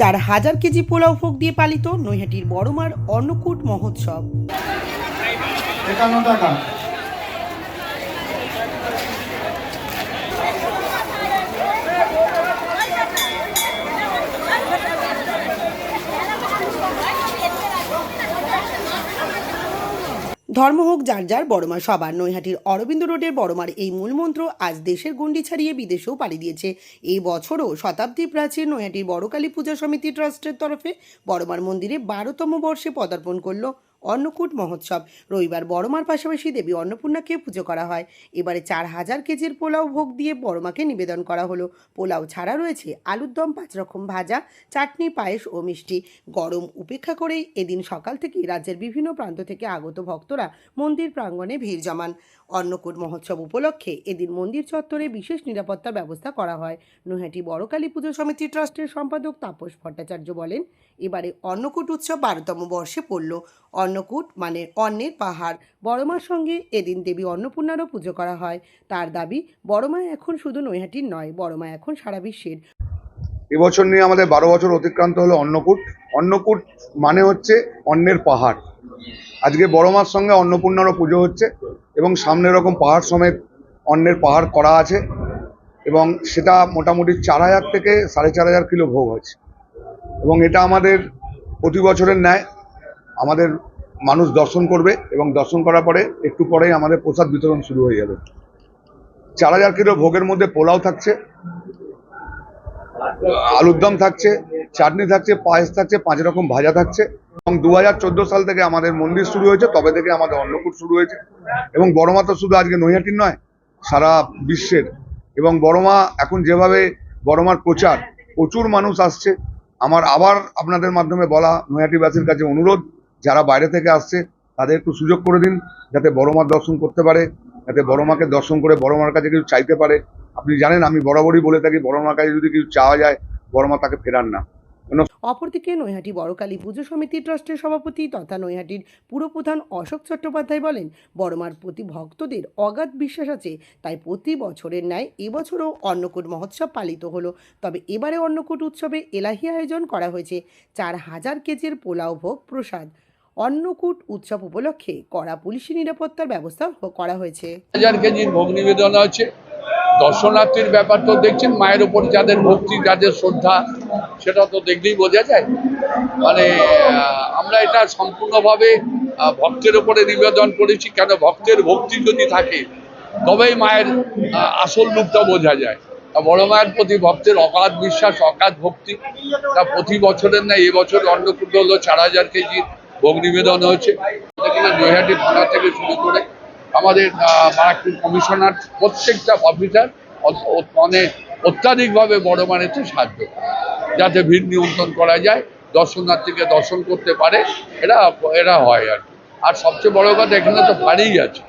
চার হাজার কেজি পোলাও ভোগ দিয়ে পালিত নৈহাটির বড়মার অন্নকূট মহোৎসব। একান্ন টাকা। ধর্ম হোক, যার যার বড়মা সবার। নৈহাটির অরবিন্দ রোডের বড়মার এই মূলমন্ত্র আজ দেশের গণ্ডি ছাড়িয়ে বিদেশেও পাড়ি দিয়েছে। এই বছরও শতাব্দী প্রাচীন নৈহাটির বড়কালী পূজা সমিতি ট্রাস্টের তরফে বড়মার মন্দিরে বারোতম বর্ষে পদার্পণ করল অন্নকূট মহোৎসব। রবিবার বড়মার পাশাপাশি দেবী অন্নপূর্ণাকে পুজো করা হয়। এবারে চার হাজার কেজির পোলাও ভোগ দিয়ে বড়মাকে নিবেদন করা হলো। পোলাও ছাড়া রয়েছে আলুর দম, পাঁচ রকম ভাজা, চাটনি, পায়েস ও মিষ্টি। গরম উপেক্ষা করেই এদিন সকাল থেকেই রাজ্যের বিভিন্ন প্রান্ত থেকে আগত ভক্তরা মন্দির প্রাঙ্গণে ভিড় জমান। অন্নকূট মহোৎসব উপলক্ষে এদিন মন্দির চত্বরে বিশেষ নিরাপত্তার ব্যবস্থা করা হয়। নৈহাটি বড়কালী পুজো সমিতি ট্রাস্টের সম্পাদক তাপস ভট্টাচার্য বলেন, এবারে অন্নকূট উৎসব বারোতম বর্ষে পড়ল। অন্নকূট মানে অন্নের পাহাড়। বড়মার সঙ্গে এদিন দেবী অন্নপূর্ণারও পুজো করা হয়। তার দাবি, বড়মা এখন শুধু নৈহাটির নয়, বড়মা এখন সারা বিশ্বের। এবছর নিয়ে আমাদের বারো বছর অতিক্রান্ত হলো অন্নকূট। অন্নকূট মানে হচ্ছে অন্নের পাহাড়। আজকে বড় মার সঙ্গে অন্নপূর্ণারও পুজো হচ্ছে এবং সামনে রকম পাহাড় সমেত অন্নের পাহাড় করা আছে এবং সেটা মোটামুটি চার হাজার থেকে সাড়ে চার হাজার কিলো ভোগ হচ্ছে। এবং এটা আমাদের প্রতি বছরের ন্যায়। আমাদের মানুষ দর্শন করবে এবং দর্শন করার পরে একটু পরেই আমাদের প্রসাদ বিতরণ শুরু হয়ে যাবে। চার হাজার কিলো ভোগের মধ্যে পোলাও থাকছে, আলুর দম থাকছে, চাটনি থাকছে, পায়েস থাকছে, পাঁচ রকম ভাজা থাকছে এবং দু হাজার চোদ্দ সাল থেকে আমাদের মন্দির শুরু হয়েছে, তবে থেকে আমাদের অন্নকূট শুরু হয়েছে এবং বড়মা তো শুধু আজকে নৈহাটির নয়, সারা বিশ্বের এবং বড়মা এখন যেভাবে বড়মার প্রচার, প্রচুর মানুষ আসছে। আমার আবার আপনাদের মাধ্যমে বলা নৈহাটিবাসীর কাছে অনুরোধ যারা বাইরে থেকে আসছে, তাদের একটু সুযোগ করে দিন, যাতে বড়মার দর্শন করতে পারে, যাতে বড়মাকে দর্শন করে বড়মার কাছে কিছু চাইতে পারে। আপনি জানেন, আমি বরাবরই বলে থাকি বড়মার কাছে যদি কিছু চাওয়া যায়, বড় মা তাকে ফেরান না। অপরদিকে নৈহাটি বড়কালী পুজো সমিতি ট্রাস্টের সভাপতি তথা নৈহাটির পুরপ্রধান অশোক চট্টোপাধ্যায় বলেন বড়মার প্রতি ভক্তদের অগাধ বিশ্বাস আছে, তাই প্রতি বছরের ন্যায় এবছরও অন্নকূট মহোৎসব পালিত হলো। তবে এবারে অন্নকূট উৎসবে এলাহি আয়োজন করা হয়েছে, চার হাজার কেজির পোলাও ভোগ প্রসাদ। অন্নকূট উৎসব উপলক্ষে কড়া পুলিশি নিরাপত্তার ব্যবস্থা করা হয়েছে। হাজার কেজির ভোগ নিবেদন আছে। দর্শনার্থীর ব্যাপার তো দেখছেন, মায়ের ওপর যাদের ভক্তি, যাদের শ্রদ্ধা, সেটা তো দেখলেই বোঝা যায়। মানে আমরা এটা সম্পূর্ণভাবে ভক্তের ওপরে নিবেদন করেছি, কেন ভক্তের ভক্তি যদি থাকে, তবেই মায়ের আসল রূপটা বোঝা যায়। বড় মায়ের প্রতি ভক্তের অগাধ বিশ্বাস, অগাধ ভক্তি, তা প্রতি বছরের না এবছর অন্নকূট হলো চার হাজার কেজি ভোগ নিবেদন হয়েছে নৈহাটি থানা থেকে শুরু করে আমাদের মারাক্ষী কমিশনার, প্রত্যেকটা অফিসার মানে অত্যাধিকভাবে বড় মানেতে সাহায্য। যাতে ভিড় নিয়ন্ত্রণ করা যায়, দর্শনার্থীকে দর্শন করতে পারে, এরা এরা হয় আর। আর সবচেয়ে বড় কথা এখানে তো বাড়িই আছে